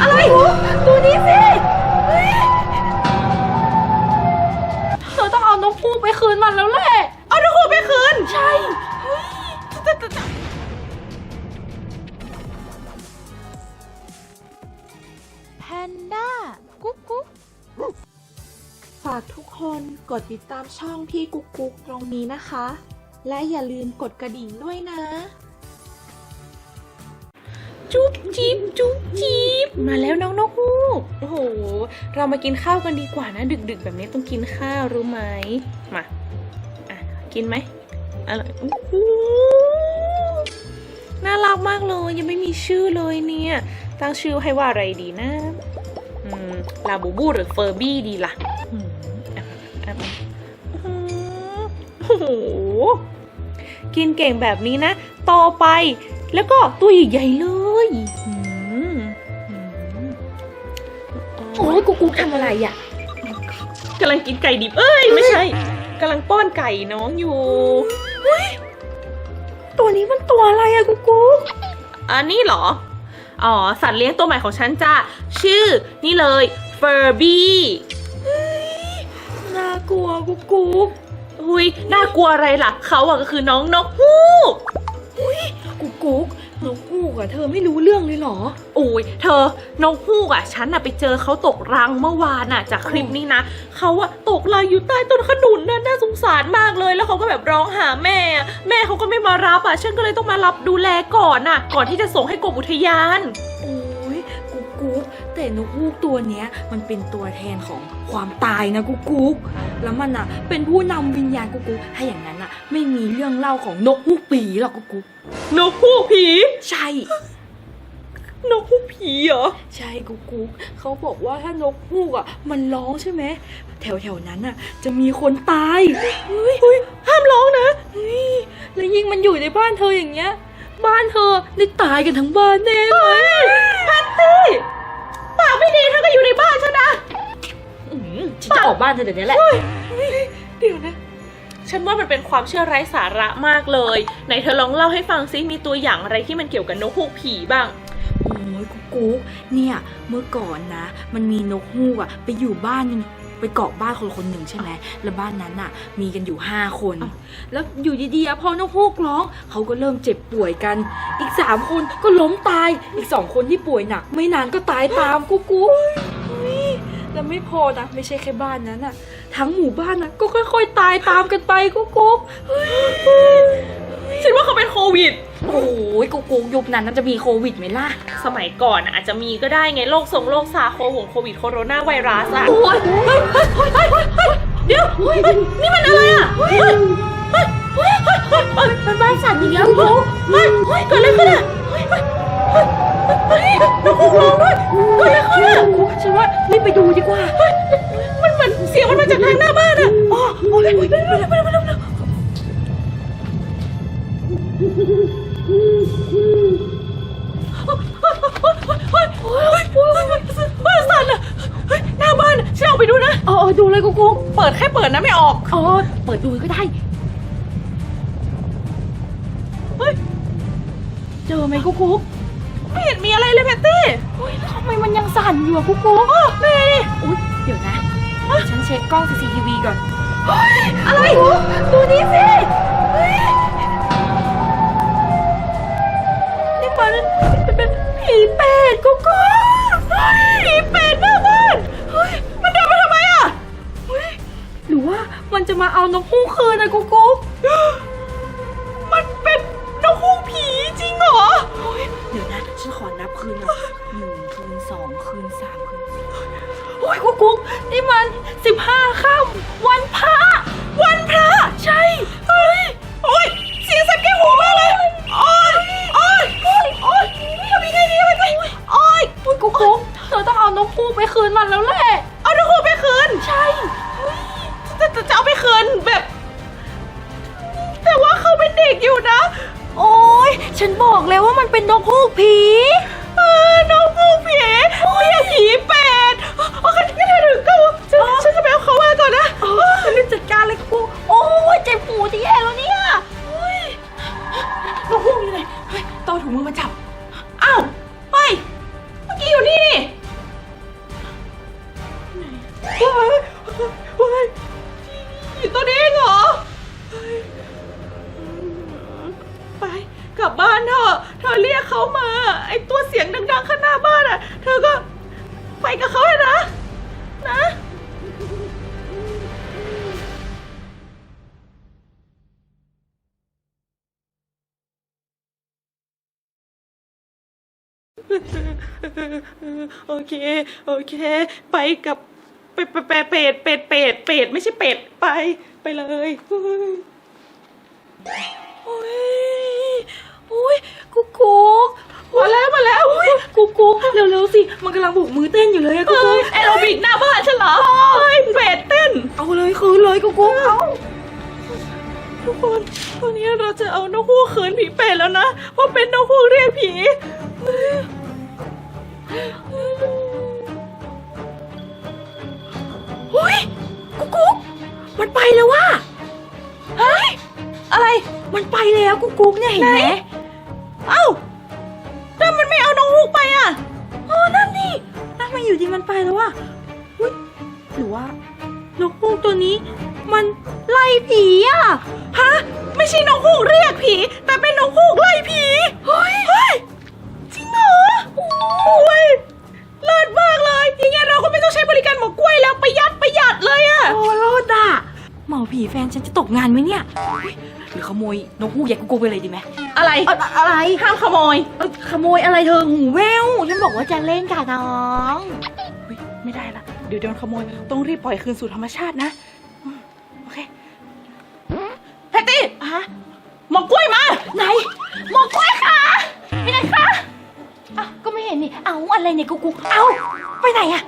อะไรดูนี่สิเธอต้องเอานกพูกไปคืนมันแล้วแหละเอานกฮูกไปคืน ใช่แพนด้า กุ๊กกุ๊กฝากทุกคนกดติดตามช่องพี่กุ๊กกุ๊กตรงนี้นะคะ และอย่าลืมกดกระดิ่งด้วยนะ จุ๊บจิ๊บจุ๊บจิ๊บมาแล้วน้องนกฮูกโอ้โห เรามากินข้าวกันดีกว่านะ ดึก ๆ แบบนี้ต้องกินข้าวรู้ไหมมาอะกินไหมอร่อยโอ้โหน่ารักมากเลย ยังไม่มีชื่อเลยเนี่ย ตั้งชื่อให้ว่าอะไรดีนะอืมลาบูบูหรือเฟอร์บี้ดีล่ะอืมอะอะอะโอ้โห กินเก่งแบบนี้นะ ต่อไป แล้วก็ตัวใหญ่ๆเลย โอ้ยกุ๊กกุ๊กทำอะไรอะกำลังกินไก่ดิบ เอ้ย ไม่ใช่กำลังป้อนไก่น้องอยู่ ตัวนี้มันตัวอะไรอะกุ๊กกุ๊กอันนี้เหรอ อ๋อ สัตว์เลี้ยงตัวใหม่ของฉันจ้าชื่อนี่เลยเฟอร์บี้น่ากลัวกุ๊กกุ๊กหุยน่ากลัวอะไรล่ะ เขาอะก็คือน้องนกฮูกกุ๊กกุ๊ก นกฮูกอะเธอไม่รู้เรื่องเลยเหรอ โอ้ยเธอนกฮูกอะฉันอะไปเจอเขาตกรังเมื่อวานอะจากคลิปนี้นะเขาอะตกรังอยู่ใต้ต้นขนุนน่ะน่าสงสารมากเลยแล้วเขาก็แบบร้องหาแม่อะแม่เขาก็ไม่มารับอะฉันก็เลยต้องมารับดูแลก่อนอะก่อนที่จะส่งให้กรมอุทยานโอ้ แต่นกฮูกตัวเนี้ยมันเป็นตัวแทนของความตายนะกุ๊กกุ๊กแล้วมันอะเป็นผู้นำวิญญาณกุ๊กกุ๊กถ้าอย่างนั้นอะไม่มีเรื่องเล่าของนกฮูกปีหรอกกุ๊กกุ๊กนกฮูกผีใช่ นกฮูกผีเหรอใช่กุ๊กกุ๊กเขาบอกว่าถ้านกฮูกอะมันร้องใช่ไหมแถวแถวๆนั้นอะจะมีคนตายเฮ้ยเฮ้ยห้ามร้องนะเฮ้ยแล้วยิ่งมันอยู่ในบ้านเธออย่างเงี้ย บ้านเธอได้ตายกันทั้งบ้านแน่เลย บ้านเธอเดี๋ยวนี้แหละ เดี๋ยวนะ ฉันว่ามันเป็นความเชื่อไร้สาระมากเลย ไหนเธอลองเล่าให้ฟังซิมีตัวอย่างอะไรที่มันเกี่ยวกับนกฮูกผีบ้าง โอ้ยกุ๊กกุ๊กเนี่ยเมื่อก่อนนะ มันมีนกฮูกอะไปอยู่บ้านนึงไปเกาะบ้านคนคนหนึ่งใช่ไหมแล้วบ้านนั้นอะมีกันอยู่ห้าคน แล้วอยู่ดีๆอะพอนกฮูกร้องเขาก็เริ่มเจ็บป่วยกัน อีกสามคนก็ล้มตาย อีกสองคนที่ป่วยหนัก ไม่นานก็ตายตามกุ๊กกุ๊กเฮ้ย แล้วไม่พอนะ ไม่ใช่แค่บ้านนั้นอะทั้งหมู่บ้านนะก็ค่อยๆ ตายตามกันไปกุ๊กกุ๊กเฮ้ยฉันว่าเขาเป็นโควิด โอ้ยกุ๊กกุ๊กยุคนั้นน่าจะมีโควิดไหมล่ะ สมัยก่อนน่ะอาจจะมีก็ได้ไงโรคทรงโรคซาโควงโควิดโคโรนาไวรัสอะโอ้ยเฮ้ยเฮ้ยเฮ้ยเฮ้ยเฮ้ยเดี๋ยวเฮ้ยนี่มันอะไรอะเฮ้ยเฮ้ยเฮ้ยเฮ้ยเฮ้ยเฮ้ยเฮ้ยมันบ้านสั่นอีกแล้วกุ๊กเฮ้ยเฮ้ยเกิดอะไรขึ้นอะเฮ้ยเฮ้ยเฮ้ย ฮ้ยนกฮูกร้องด้วยเกิดอะไรขึ้นอะกุ๊กฉันว่ารีบไปดูดีกว่าเฮ้ยมันเหมือนเสียงมันมาจากทางหน้าบ้านอะอ๋อโอ้ยโอ้ยไปเร็วไปเร็วไปเร็วเร็วเฮ้ยเฮ้ยเฮ้ยเฮ้ยบ้านสั่นอะเฮ้ยหน้าบ้านอะฉันออกไปดูนะเออเอดูเลยกุ๊กกุ๊กเปิดแค่เปิดนะไม่ออกเออเปิดดูก็ได้เฮ้ยเจอไหมกุ๊กกุ๊ก ไม่เห็นมีอะไรเลยแพตตี้เฮ้ยทำไมมันยังสั่นอยู่อะกุ๊กกุ๊กอ๋อนี่อุ๊ยเดี๋ยวนะ ฉันเช็คกล้อง CCTV ก่อนอะไรดูนี่สิเฮ้ยนี่มันเป็นผีเป็ดกูกูผีเป็ดหน้าบ้านเฮ้ยมันเดินมาทำไมอะหรือว่ามันจะมาเอานกฮูกคืนนะกุ๊กกุ๊ก คืนอนหนึ่งคืนสองคืนสามคืนสี่โอ้ยกุ๊กกุ๊กนี่มันสิบห้าค่ำวันพระวันพระใช่เฮ้ยโอ้ยเสียงสับแก้วหูมากเลยโอ้ยโอ้ยโอ้ยโอ้ยทำยังไงดีวะเนี่ยโอ้ยโอ้ยกุ๊กกุ๊กเธอต้องเอานกฮูกไปคืนมันแล้วแหละเอานกฮูกไปคืนใช่จะจะจะเอาไปคืนแบบ แต่ว่าเขาเป็นเด็กอยู่นะ โอ้ยฉันบอกแล้วว่ามันเป็นนกฮูกผีาถุงมือมาจับ อ้าว เฮ้เมื่อกี้อยู่นี่นี่เฮ้ยเฮ้ยอยู่ตัวเองเหรอไปกลับบ้านเถอะ เธอเรียกเขามา ไอตัวเสียงดังๆข้างหน้าบ้านอะ เธอก็ไปกับเขาเลยนะ นะ โอเค โอเค ไปกับไปไปไปเป็ดเป็ดเป็ดเป็ดไม่ใช่เป็ดไปไปเลยโอ้ยโอ้ยกุ๊กกุ๊กมาแล้วมาแล้วกุ๊กกุ๊กเร็วๆสิมันกำลังบุกมือเต้นอยู่เลยอะกุ๊กเฮ้กุ๊ยกแอโรบิกหน้าบ้านฉันเหรอเฮ้ยเป็ดเต้น เอาเลยคืนเลยกุ๊กกุ๊กเอาทุกคนวันนี้เราจะเอานกฮูกคืนผีเป็ดแล้วนะเพราะเป็นนกฮูกเรียกผี เฮ้ยกุ๊กกุ๊กมันไปแล้วว่ะเฮ้ย อะไร มันไปแล้วกุ๊กกุ๊กเนี่ยเห็นไหมเอ้าถ้ามันไม่เอานกฮูกไปอะ เออนั่นดินั่นมันอยู่ดีมันไปแล้วว่ะอุ๊ยหรือว่านกฮูกตัวนี้ มันไล่ผีอะ ฮะ ไม่ใช่นกฮูกเรียกผี แต่เป็นนกฮูกไล่ผี เฮ้ย โอ้ยเลิศมากเลยอย่างเงี้ยเราก็ไม่ต้องใช้บริการหมอกล้วยแล้วประหยัดประหยัดเลยอะโอ้โลดอะหมอผีแฟนฉันจะตกงานไหมเนี่ยเฮ้ยหรือขโมยนกฮูกใหญ่กุ๊กกุ๊กไปเลยดีไหมอะไรอะอะไรห้ามขโมยเอ้ยขโมยอะไรเธอหูแววฉันบอกว่าจะเล่นกับน้องเฮ้ยไม่ได้ละเดี๋ยวโดนขโมยต้องรีบปล่อยคืนสู่ธรรมชาตินะอืมโอเคแพตตี้ฮะหมอกล้วยมาไหนหมอกล้วยค่ะไปไหนคะ อะไรเนี่ยกุ๊กกุ๊กเอาไปไหนอะ